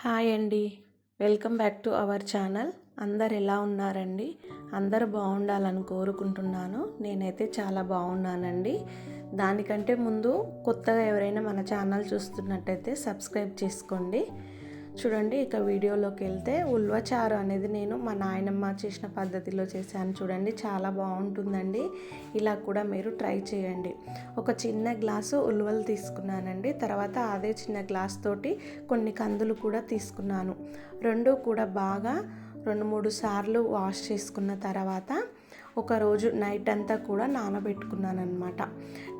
Hi అండి. Welcome back to our channel. అందరు ఎలా ఉన్నారండి? అందరు బాగుండాలని కోరుకుంటున్నాను. నేనైతే చాలా బాగున్నానండి. దానికంటే ముందు కొత్తగా ఎవరైనా మన ఛానల్ చూస్తున్నట్టయితే సబ్స్క్రైబ్ చేసుకోండి. చూడండి ఇక వీడియోలోకి వెళ్తే ఉల్వచారు అనేది నేను మా నాయనమ్మ చేసిన పద్ధతిలో చేశాను చూడండి చాలా బాగుంటుందండి. ఇలా కూడా మీరు ట్రై చేయండి. ఒక చిన్న గ్లాసు ఉల్వలు తీసుకున్నానండి. తర్వాత అదే చిన్న గ్లాస్ తోటి కొన్ని కందులు కూడా తీసుకున్నాను. రెండు కూడా బాగా రెండు మూడు సార్లు వాష్ చేసుకున్న తర్వాత ఒకరోజు నైట్ అంతా కూడా నానబెట్టుకున్నాను అనమాట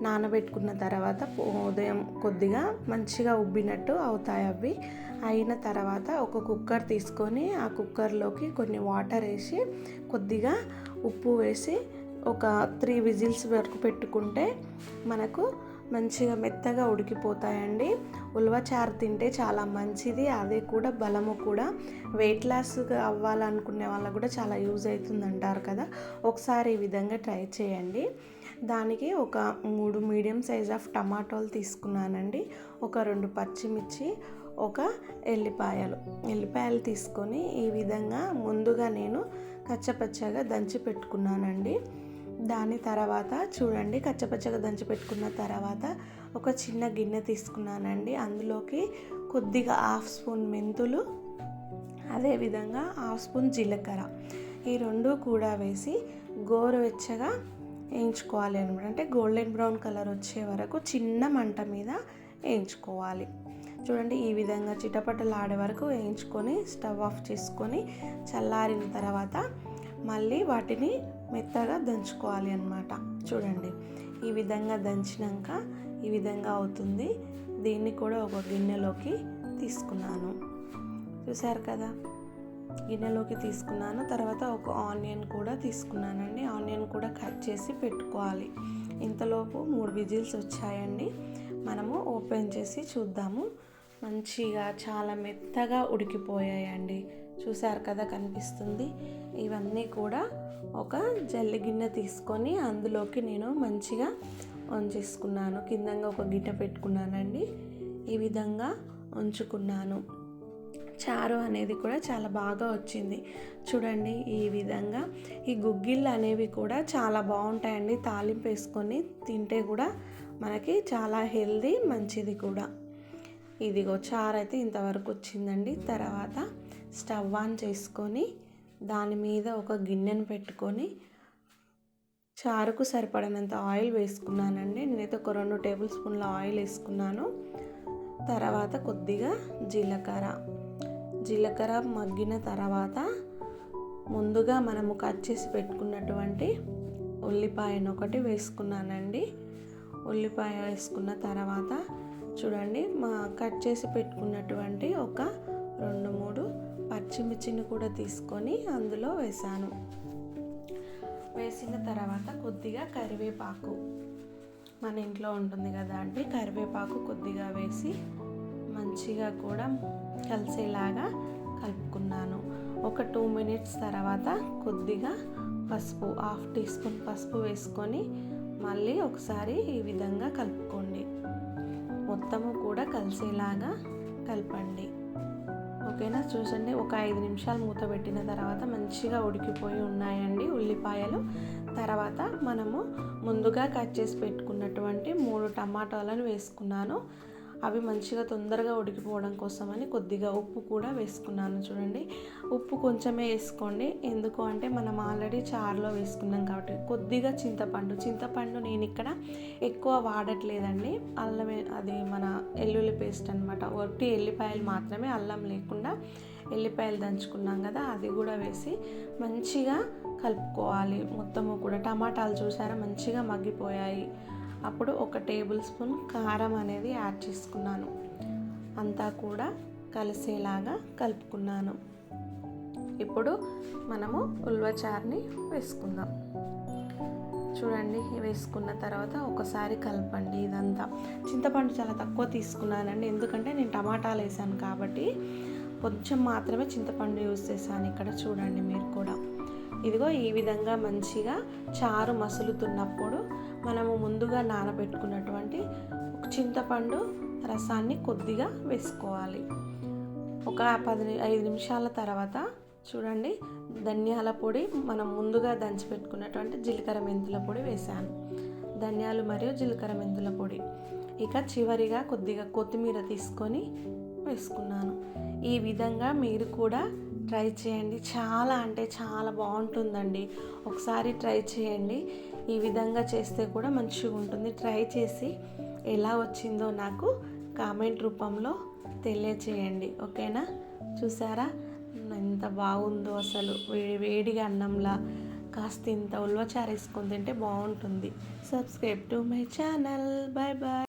నానబెట్టుకున్న తర్వాత ఉదయం కొద్దిగా మంచిగా ఉబ్బినట్టు అవుతాయి అవి. అయిన తర్వాత ఒక కుక్కర్ తీసుకొని ఆ కుక్కర్లోకి కొన్ని వాటర్ వేసి కొద్దిగా ఉప్పు వేసి ఒక త్రీ విజిల్స్ వరకు పెట్టుకుంటే మనకు మంచిగా మెత్తగా ఉడికిపోతాయండి. ఉలవచారు తింటే చాలా మంచిది. అదే కూడా బలము కూడా. వెయిట్ లాస్గా అవ్వాలనుకునే వాళ్ళకు కూడా చాలా యూజ్ అవుతుంది అంటారు కదా. ఒకసారి ఈ విధంగా ట్రై చేయండి. దానికి ఒక మూడు మీడియం సైజ్ ఆఫ్ టమాటోలు తీసుకున్నానండి. ఒక రెండు పచ్చిమిర్చి ఒక ఎల్లిపాయలు. ఎల్లిపాయలు తీసుకొని ఈ విధంగా ముందుగా నేను కచ్చపచ్చగా దంచి పెట్టుకున్నానండి. దాని తర్వాత చూడండి కచ్చపచ్చగా దంచి పెట్టుకున్న తర్వాత ఒక చిన్న గిన్నె తీసుకున్నానండి. అందులోకి కొద్దిగా హాఫ్ స్పూన్ మెంతులు అదేవిధంగా హాఫ్ స్పూన్ జీలకర్ర. ఈ రెండు కూడా వేసి గోరువెచ్చగా వేయించుకోవాలి అనమాట. అంటే గోల్డెన్ బ్రౌన్ కలర్ వచ్చే వరకు చిన్న మంట మీద వేయించుకోవాలి. చూడండి ఈ విధంగా చిటపటలు ఆడే వరకు వేయించుకొని స్టవ్ ఆఫ్ చేసుకొని చల్లారిన తర్వాత మళ్ళీ వాటిని మెత్తగా దంచుకోవాలి అనమాట చూడండి ఈ విధంగా దంచినాక ఈ విధంగా అవుతుంది. దీన్ని కూడా ఒక గిన్నెలోకి తీసుకున్నాను. చూసారు కదా? గిన్నెలోకి తీసుకున్నాను. తర్వాత ఒక ఆనియన్ కూడా తీసుకున్నానండి. ఆనియన్ కూడా కట్ చేసి పెట్టుకోవాలి. ఇంతలోపు మూడు విజిల్స్ వచ్చాయండి. మనము ఓపెన్ చేసి చూద్దాము. మంచిగా చాలా మెత్తగా ఉడికిపోయాయండి. చూశారు కదా కనిపిస్తుంది. ఇవన్నీ కూడా ఒక జల్లి గిన్నె తీసుకొని అందులోకి నేను మంచిగా ఉంచేసుకున్నాను. కిందంగా ఒక గిన్నె పెట్టుకున్నానండి. ఈ విధంగా ఉంచుకున్నాను. చారు అనేది కూడా చాలా బాగా వచ్చింది. చూడండి ఈ విధంగా ఈ గుగ్గిళ్ళు అనేవి కూడా చాలా బాగుంటాయండి. తాలింపు వేసుకొని తింటే కూడా మనకి చాలా హెల్దీ మంచిది కూడా. ఇదిగో చారు అయితే ఇంతవరకు వచ్చిందండి. తర్వాత స్టవ్ ఆన్ చేసుకొని దాని మీద ఒక గిన్నెను పెట్టుకొని చారుకు సరిపడినంత ఆయిల్ వేసుకున్నానండి. నేనైతే ఒక రెండు టేబుల్ స్పూన్ల ఆయిల్ వేసుకున్నాను. తర్వాత కొద్దిగా జీలకర్ర. జీలకర్ర మగ్గిన తర్వాత ముందుగా మనము కట్ చేసి పెట్టుకున్నటువంటి ఉల్లిపాయను ఒకటి వేసుకున్నానండి. ఉల్లిపాయ వేసుకున్న తర్వాత చూడండి మా కట్ చేసి పెట్టుకున్నటువంటి ఒక రెండు మూడు పచ్చిమిర్చిని కూడా తీసుకొని అందులో వేసాను. వేసిన తర్వాత కొద్దిగా కరివేపాకు మన ఇంట్లో ఉంటుంది కదా అండి కరివేపాకు కొద్దిగా వేసి మంచిగా కూడా కలిసేలాగా కలుపుకున్నాను. ఒక టూ మినిట్స్ తర్వాత కొద్దిగా పసుపు హాఫ్ టీ స్పూన్ పసుపు వేసుకొని మళ్ళీ ఒకసారి ఈ విధంగా కలుపుకోండి. మొత్తము కూడా కలిసేలాగా కలపండి. ఓకేనా? చూసండి ఒక ఐదు నిమిషాలు మూత పెట్టిన తర్వాత మంచిగా ఉడికిపోయి ఉన్నాయండి ఉల్లిపాయలు. తర్వాత మనము ముందుగా కట్ చేసి పెట్టుకున్నటువంటి మూడు టమాటాలను వేసుకున్నాను. అవి మంచిగా తొందరగా ఉడికిపోవడం కోసమని కొద్దిగా ఉప్పు కూడా వేసుకున్నాను చూడండి. ఉప్పు కొంచెమే వేసుకోండి. ఎందుకు అంటే మనం ఆల్రెడీ చారులో వేసుకున్నాం కాబట్టి కొద్దిగా చింతపండు. చింతపండు నేను ఇక్కడ ఎక్కువ వాడట్లేదండి. అల్లం అది మన ఎల్లుల్లి పేస్ట్ అనమాట ఒట్టి ఎల్లిపాయలు మాత్రమే అల్లం లేకుండా ఎల్లిపాయలు దంచుకున్నాం కదా అది కూడా వేసి మంచిగా కలుపుకోవాలి. మొత్తము కూడా టమాటాలు చూసారా? మంచిగా మగ్గిపోయాయి. అప్పుడు ఒక టేబుల్ స్పూన్ కారం అనేది యాడ్ చేసుకున్నాను. అంతా కూడా కలిసేలాగా కలుపుకున్నాను. ఇప్పుడు మనము ఉల్వచారుని వేసుకుందాం. చూడండి వేసుకున్న తర్వాత ఒకసారి కలపండి ఇదంతా. చింతపండు చాలా తక్కువ తీసుకున్నానండి ఎందుకంటే నేను టమాటాలు వేసాను కాబట్టి కొంచెం మాత్రమే చింతపండు యూస్ చేశాను ఇక్కడ చూడండి మీరు కూడా. ఇదిగో ఈ విధంగా మంచిగా చారు మసులుతున్నప్పుడు మనము ముందుగా నానబెట్టుకున్నటువంటి చింతపండు రసాన్ని కొద్దిగా వేసుకోవాలి. ఒక పది ఐదు నిమిషాల తర్వాత చూడండి ధనియాల పొడి మనం ముందుగా దంచి పెట్టుకున్నటువంటి జీలకర్ర మెంతుల పొడి వేసాను ధనియాలు మరియు జీలకర్ర మెంతుల పొడి. ఇక చివరిగా కొద్దిగా కొత్తిమీర తీసుకొని వేసుకున్నాను. ఈ విధంగా మీరు కూడా ట్రై చేయండి. చాలా అంటే చాలా బాగుంటుందండి. ఒకసారి ట్రై చేయండి. ఈ విధంగా చేస్తే కూడా మంచిగా ఉంటుంది. ట్రై చేసి ఎలా వచ్చిందో నాకు కామెంట్ రూపంలో తెలియచేయండి. ఓకేనా? చూసారా? ఎంత బాగుందో అసలు. వేడి వేడిగా అన్నంలా కాస్త ఇంత ఉల్వచారేసుకొని తింటే బాగుంటుంది. Subscribe to my channel bye bye